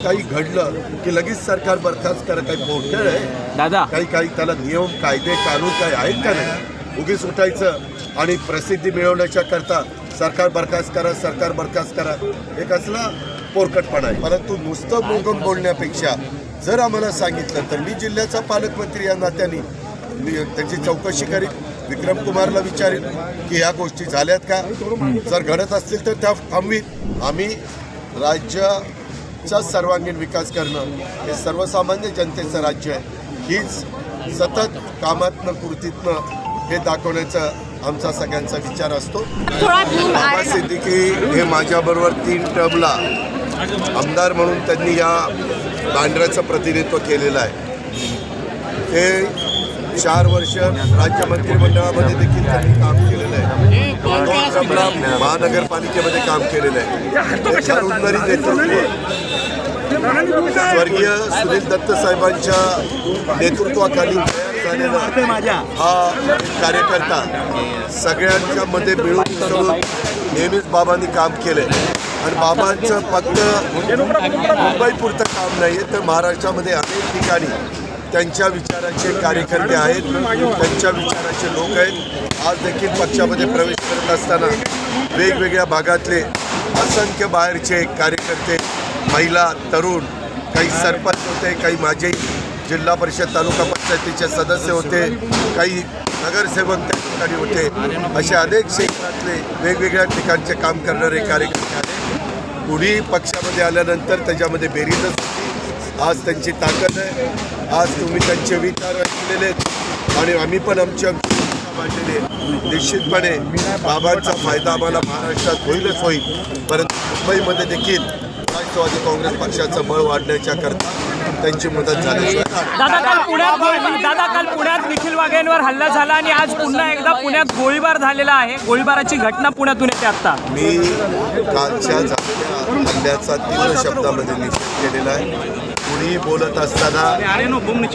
काही घडलं की लगेच सरकार बरखास्त करा काही पोटखेळ आहे? दादा. काही काही त्याला नियम कायदे कानून काय आहेत का नाही? उगीच उठायचं आणि प्रसिद्धी मिळवण्याच्या करता सरकार बरखास्त करा सरकार बरखास्त करा हे कसला पोरकटपणा आहे? परंतु नुसतं बोगून बोलण्यापेक्षा जर आम्हाला सांगितलं तर मी जिल्ह्याचा पालकमंत्री या नात्याने मी त्याची चौकशी करीन विक्रम कुमारला विचारेन की ह्या गोष्टी झाल्यात का? जर घडत असतील तर त्या थांबवीत आम्ही राज्याचा सर्वांगीण विकास करणं हे सर्वसामान्य जनतेचं राज्य आहे. हीच सतत कामातनं कृतीतनं हे दाखवण्याचा आमचा सगळ्यांचा विचार असतो. बाबा सिद्दीकी हे माझ्याबरोबर तीन टर्मला आमदार म्हणून त्यांनी या बांद्र्याचं प्रतिनिधित्व केलेलं आहे. ते चार वर्ष राज्य मंत्रिमंडळामध्ये देखील त्यांनी काम केलेलं आहे. महानगरपालिकेमध्ये काम केलेलं आहे. उन्नरी नेतृत्व. स्वर्गीय सुनील दत्त साहेबांच्या नेतृत्वाखाली हा कार्यकर्ता सगळ्यांच्या मध्ये मिळून मिसळून नेहमीच बाबांनी काम केले आणि बाबांचं फक्त मुंबईपुरतं काम नाही आहे तर महाराष्ट्रामध्ये अनेक ठिकाणी त्यांच्या विचाराचे कार्यकर्ते आहेत त्यांच्या विचाराचे लोक आहेत. आज देखील पक्षामध्ये प्रवेश करत असताना वेगवेगळ्या भागातले असंख्य बाहेरचे कार्यकर्ते महिला तरुण काही सरपंच होते काही माझे जिल्हा परिषद तालुका पंचायतीचे सदस्य होते काही नगरसेवक त्या ठिकाणी होते. असे अनेक क्षेत्रातले वेगवेगळ्या ठिकाणचे काम करणारे कार्यकर्ते आले कुणीही पक्षामध्ये आल्यानंतर त्याच्यामध्ये बेरीजच आज त्यांची ताकद आहे. आज तुम्ही त्यांचे विचार ऐकलेले आहेत. आणि आम्ही पण आमची आमची भूमिका मांडलेली निश्चितपणे बाबांचा फायदा आम्हाला महाराष्ट्रात होईलच होईल. परंतु मुंबईमध्ये देखील राष्ट्रवादी काँग्रेस पक्षाचं बळ वाढण्याच्या करता त्यांची मदत नाही. दादा काल पुण्यात दादा काल पुण्यात निखिल वाघेंवर हल्ला झाला आणि आज पुन्हा एकदा पुण्यात गोळीबार झालेला आहे. गोळीबाराची घटना पुण्यातून येते आता. मी कालच्या झालेल्या हल्ल्याचा तीव्र शब्दामध्ये निषेध केलेला आहे. कुणीही बोलत असताना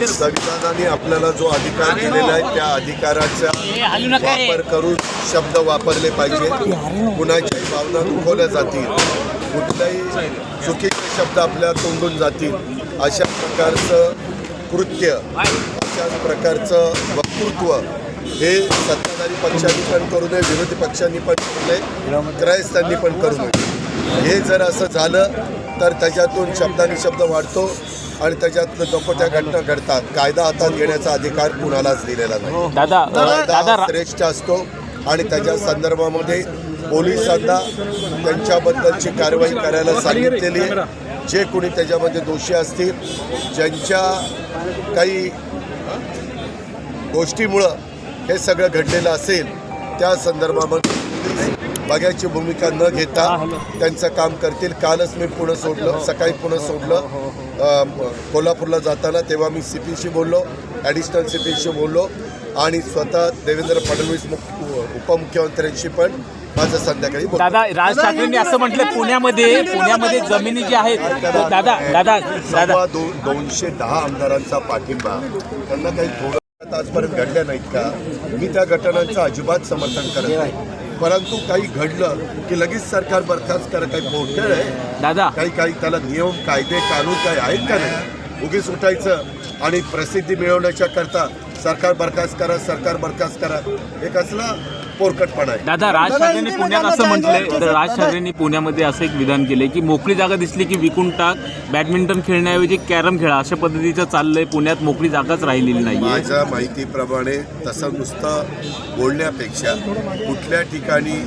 संविधानाने आपल्याला जो अधिकार दिलेला आहे त्या अधिकाराचा वापर करून शब्द वापरले पाहिजे कुणाच्याही भावना दुखवल्या जातील. कुठल्याही चुकीचे शब्द आपल्या तोंडून जातील. अशा प्रकारचं कृत्य अशा प्रकारचं वक्तृत्व हे सत्ताधारी पक्षांनी पण करू नये विरोधी पक्षांनी पण करू नये त्रयस्थांनी पण करू नये. हे जर असं झालं तर त्याच्यातून शब्दानी शब्द वाढतो आणि त्याच्यातनं नको त्या घटना घडतात. कायदा हातात घेण्याचा अधिकार कुणालाच दिलेला नाही. दादा कायदा दादा हा श्रेष्ठ असतो आणि त्याच्या संदर्भामध्ये पोलिसांना त्यांच्याबद्दलची कारवाई करायला सांगितलेली आहे. जे कोणी त्याच्यामध्ये दोषी असतील ज्यांच्या काही गोष्टीमुळं हे सगळं घडलेलं असेल त्या संदर्भामध्ये बघायची भूमिका न घेता त्यांचं काम करतील. कालच मी पुणं सोडलं. सकाळी पुणं सोडलं. अ, कोल्हापूरला जाताना तेव्हा मी सी पीशी बोललो ॲडिशनल सी पीशी बोललो आणि स्वतः देवेंद्र फडणवीस मुख उपमुख्यमंत्र्यांशी पण माझं संध्याकाळी दादा राज ठाकरेंनी असं म्हटलं पुण्यामध्ये पुण्यामध्ये जमिनी ज्या आहेत दादा दादा दादा. दोनशे दहा आमदारांचा पाठिंबा. त्यांना काही थोडं आजपर्यंत घडल्या नाहीत का? मी त्या घटनांचं अजिबात समर्थन करत नाही. परंतु काही घडलं की लगेच सरकार बरखास्त करा काही पोटखेळ आहे दादा. काही काही त्याला नियम कायदे कानून काय आहेत का नाही? उगीच उठायचं आणि प्रसिद्धी मिळवण्याच्या करता सरकार बरखास्त करा सरकार बरखास्त करा हे कसला पोरकटपणा आहे. दादा राज ठाकरेंनी पुण्यात असं म्हटलंय तर राज ठाकरेंनी पुण्यामध्ये असं एक विधान केलंय की मोकळी जागा दिसली की विकून टाक बॅडमिंटन खेळण्याऐवजी कॅरम खेळा अशा पद्धतीचं चाललंय पुण्यात मोकळी जागाच राहिलेली नाही माझ्या माहितीप्रमाणे तसं नुसतं बोलण्यापेक्षा कुठल्या ठिकाणी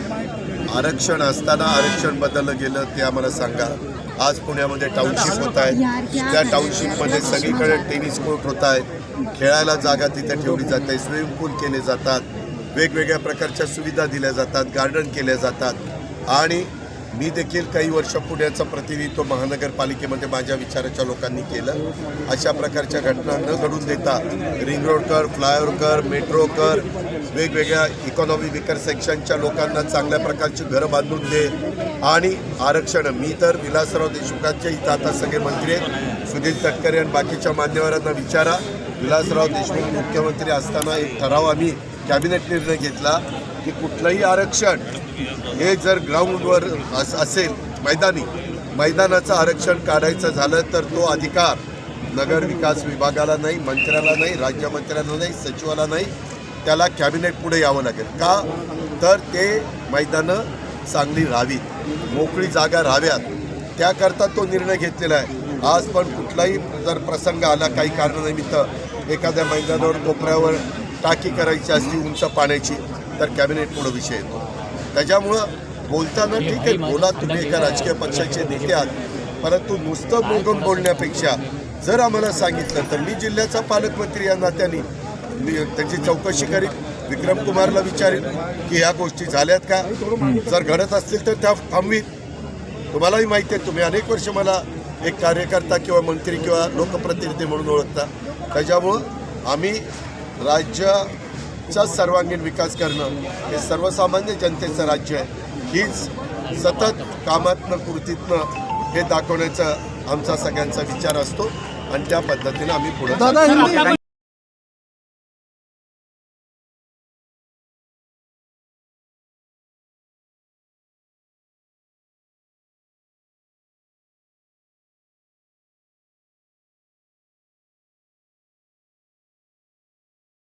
आरक्षण असताना आरक्षण बदललं गेलं ते आम्हाला सांगा. आज पुण्यामध्ये टाउनशिप होत आहे. त्या टाउनशिपमध्ये सगळीकडे टेनिस कोर्ट होत आहेत खेळायला जागा तिथे ठेवली जाते स्विमिंग पूल केले जातात वेगवेगळ्या प्रकारच्या सुविधा दिल्या जातात गार्डन केल्या जातात. आणि मी देखील काही वर्ष पुण्याचं प्रतिनिधित्व महानगरपालिकेमध्ये माझ्या विचाराच्या लोकांनी केलं. अशा प्रकारच्या घटना न घडून देता रिंग रोड कर फ्लायओव्हर कर मेट्रो कर वेगवेगळ्या इकॉनॉमी विकर सेक्शनच्या लोकांना चांगल्या प्रकारची घरं बांधून दे. आणि आरक्षण मी तर विलासराव देशमुखांच्या इथं आता सगळे मंत्री आहेत. सुनील तटकरे आणि बाकीच्या मान्यवरांना विचारा. विलासराव देशमुख मुख्यमंत्री असताना एक ठराव आम्ही कॅबिनेट निर्णय घेतला की कुठलंही आरक्षण हे जर ग्राउंडवर अस असेल मैदानी मैदानाचं आरक्षण काढायचं झालं तर तो अधिकार नगर विकास विभागाला नाही मंत्र्याला नाही राज्यमंत्र्याला नाही सचिवाला नाही त्याला कॅबिनेट पुढे यावं लागेल. का? तर ते मैदानं चांगली राहावीत मोकळी जागा राहाव्यात. त्याकरता तो निर्णय घेतलेला आहे. आज पण कुठलाही जर प्रसंग आला काही कारणानिमित्त एखाद्या मैदानावर कोपऱ्यावर टाकी करायची असली उंच पाण्याची तर कॅबिनेट पुढे विषय येतो. त्याच्यामुळं बोलताना ठीक आहे बोला तुम्ही एका राजकीय पक्षाचे नेते आहात परंतु नुसतं बोलून बोलण्यापेक्षा जर आम्हाला सांगितलं तर मी जिल्ह्याचा पालकमंत्री या नात्याने मी चौकशी करीन विक्रम कुमारला विचारेन की ह्या गोष्टी झाल्यात का? जर घडत असतील तर त्या थांबवीत तुम्हालाही माहिती आहे तुम्ही अनेक वर्ष मला एक कार्यकर्ता किंवा मंत्री किंवा लोकप्रतिनिधी म्हणून ओळखता. त्याच्यामुळं आम्ही राज्याचा सर्वांगीण विकास करणं हे सर्वसामान्य जनतेचं राज्य आहे. हीच सतत कामातनं कृतीतनं हे दाखवण्याचा आमचा सगळ्यांचा विचार असतो आणि त्या पद्धतीनं आम्ही पुढे